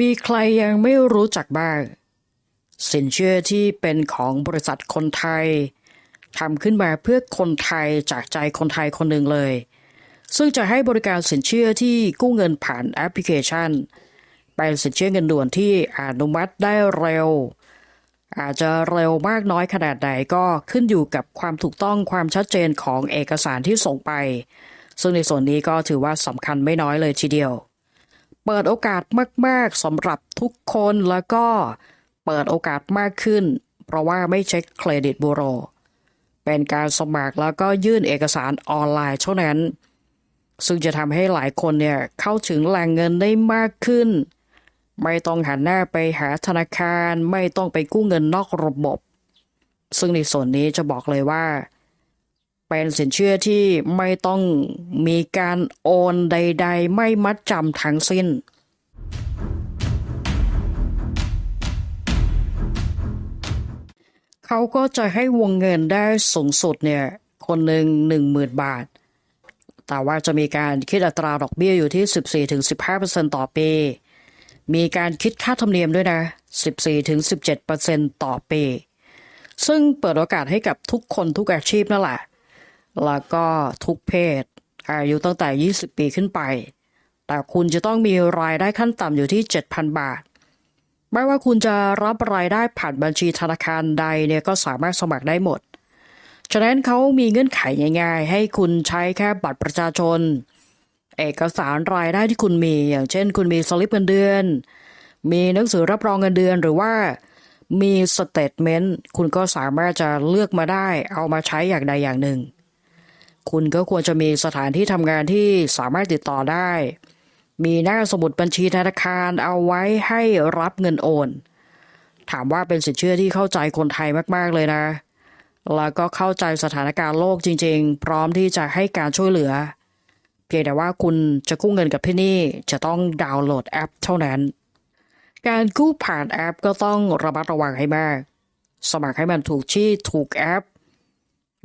มีใครยังไม่รู้จักบ้าง สินเชื่อที่เป็นของบริษัทคนไทยทำขึ้นมาเพื่อคนไทยจากใจคนไทยคนหนึ่งเลย ซึ่งจะให้บริการสินเชื่อที่กู้เงินผ่านแอปพลิเคชัน เป็นสินเชื่อเงินด่วนที่อนุมัติได้เร็ว อาจจะเร็วมากน้อยขนาดไหนก็ขึ้นอยู่กับความถูกต้องความชัดเจนของเอกสารที่ส่งไป ซึ่งในส่วนนี้ก็ถือว่าสำคัญไม่น้อยเลยทีเดียว เปิดโอกาสมาก ๆสำหรับทุกคนแล้วก็เปิดโอกาสมากขึ้น เพราะว่าไม่เช็คเครดิตบูโร เป็นการสมัครแล้วก็ยื่นเอกสารออนไลน์เท่านั้น ซึ่งจะทำให้หลายคนเนี่ยเข้าถึงแหล่งเงินได้มากขึ้น ไม่ต้องหันหน้าไปหาธนาคาร ไม่ต้องไปกู้เงินนอกระบบ ซึ่งในส่วนนี้จะบอกเลยว่า เป็นสินเชื่อที่ไม่ต้องมีการโอนใด ๆ ไม่มัดจำทั้งสิ้น เขาก็จะให้วงเงินได้สูงสุดเนี่ยคนหนึ่งหนึ่งหมื่นบาท แต่ว่าจะมีการคิดอัตราดอกเบี้ยอยู่ที่ 14-15%ต่อปี มีการคิดค่าธรรมเนียมด้วยนะ 14-17%ต่อปี ซึ่งเปิดโอกาสให้กับทุกคนทุกอาชีพนั่นแหละ แล้วก็ทุกเพศ อายุตั้งแต่ 20 ปีขึ้นไป แต่คุณจะต้องมีรายได้ขั้นต่ำอยู่ที่ 7,000 บาท ไม่ว่าคุณจะรับรายได้ผ่านบัญชีธนาคารใดเนี่ยก็สามารถสมัครได้หมด ฉะนั้นเขามีเงื่อนไขง่าย ๆ ให้คุณใช้แค่บัตรประชาชน เอกสารรายได้ที่คุณมี อย่างเช่น คุณมีสลิปเงินเดือน มีหนังสือรับรองเงินเดือนหรือว่ามีสเตทเมนต์คุณก็สามารถจะเลือกมาได้ เอามาใช้อย่างใดอย่างหนึ่ง คุณก็ควรจะมีสถานที่ทำงานที่สามารถติดต่อได้ มีหน้าสมุดบัญชีธนาคารเอาไว้ให้รับเงินโอน ถามว่าเป็นสินเชื่อที่เข้าใจคนไทยมาก ๆ เลยนะ แล้วก็เข้าใจสถานการณ์โลกจริง ๆ พร้อมที่จะให้การช่วยเหลือ เพียงแต่ว่าคุณจะกู้เงินกับที่นี่จะต้องดาวน์โหลดแอปเท่านั้น การกู้ผ่านแอปก็ต้องระมัดระวังให้มาก สมัครให้มันถูกที่ถูกแอป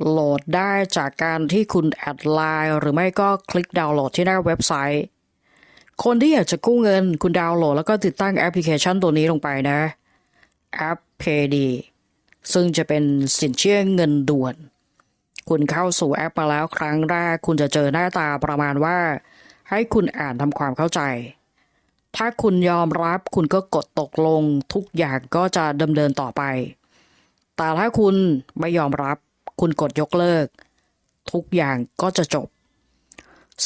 โหลดได้จากการที่คุณแอดไลน์หรือไม่ก็คลิกดาวน์โหลดที่หน้าเว็บไซต์ คนที่อยากจะกู้เงินคุณดาวน์โหลด แล้วก็ติดตั้งแอปพลิเคชันตัวนี้ลงไปนะแอป Payd ซึ่งจะเป็นสินเชื่อเงินด่วน คุณเข้าสู่แอปมาแล้วครั้งแรก คุณจะเจอหน้าตาประมาณว่า ให้คุณอ่านทำความเข้าใจ ถ้าคุณยอมรับคุณก็กดตกลงทุกอย่างก็จะดำเนินต่อไป แต่ถ้าคุณไม่ยอมรับ คุณกดยกเลิก ทุกอย่างก็จะจบ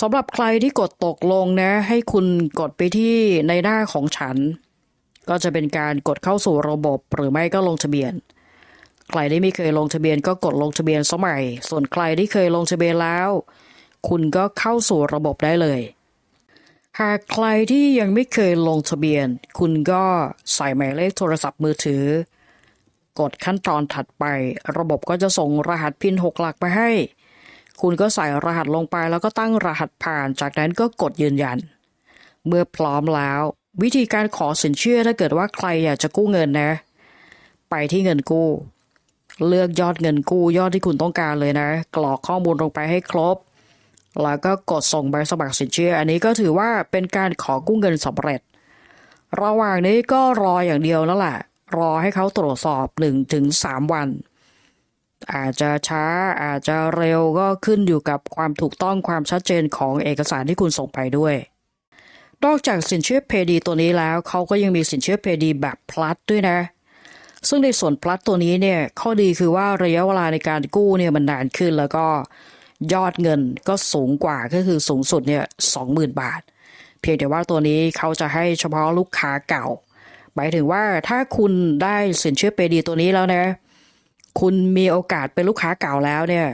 สำหรับใครที่กดตกลงนะ ให้คุณกดไปที่ในหน้าของฉัน ก็จะเป็นการกดเข้าสู่ระบบหรือไม่ก็ลงทะเบียน ใครที่ไม่เคยลงทะเบียนก็กดลงทะเบียนสมัย ส่วนใครที่เคยลงทะเบียนแล้ว คุณก็เข้าสู่ระบบได้เลย หากใครที่ยังไม่เคยลงทะเบียน คุณก็ใส่หมายเลขโทรศัพท์มือถือ กดขั้นตอนถัดไป ระบบก็จะส่งรหัสพินหกหลักมาให้ คุณก็ใส่รหัสลงไปแล้วก็ตั้งรหัสผ่าน จากนั้นก็กดยืนยัน เมื่อพร้อมแล้ว วิธีการขอสินเชื่อถ้าเกิดว่าใครอยากจะกู้เงินนะ ไปที่เงินกู้ เลือกยอดเงินกู้ยอดที่คุณต้องการเลยนะ กรอกข้อมูลลงไปให้ครบ แล้วก็กดส่งใบสมัครสินเชื่อ อันนี้ก็ถือว่าเป็นการขอกู้เงินสำเร็จ ระหว่างนี้ก็รออย่างเดียวแล้วแหละ รอให้เขาตรวจสอบ1-3ถึง3วัน อาจจะช้าอาจจะเร็วก็ขึ้นอยู่กับความถูกต้องความชัดเจนของเอกสารที่คุณส่งไปด้วย นอกจากสินเชื่อเพดีตัวนี้แล้วเขาก็ยังมีสินเชื่อเพดีแบบพลัดด้วยนะ ซึ่งในส่วนพลัดตัวนี้เนี่ยข้อดีคือว่าระยะเวลาในการกู้เนี่ยมันนานขึ้นแล้วก็ยอดเงินก็สูงกว่าก็คือสูงสุดเนี่ยสองหมื่นบาท เพียงแต่ว่าตัวนี้เขาจะให้เฉพาะลูกค้าเก่า หมายถึงว่าถ้าคุณได้สินเชื่อเปดีตัวนี้แล้วนะ คุณมีโอกาสเป็นลูกค้าเก่าแล้วเนี่ย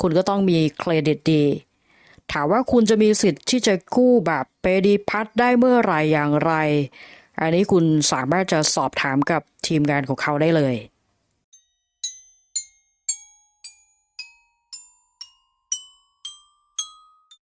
คุณก็ต้องมีเครดิตดี ถามว่าคุณจะมีสิทธิ์ที่จะกู้แบบเปดีพัดได้เมื่อไหรอย่างไร อันนี้คุณสามารถจะสอบถามกับทีมงานของเขาได้เลย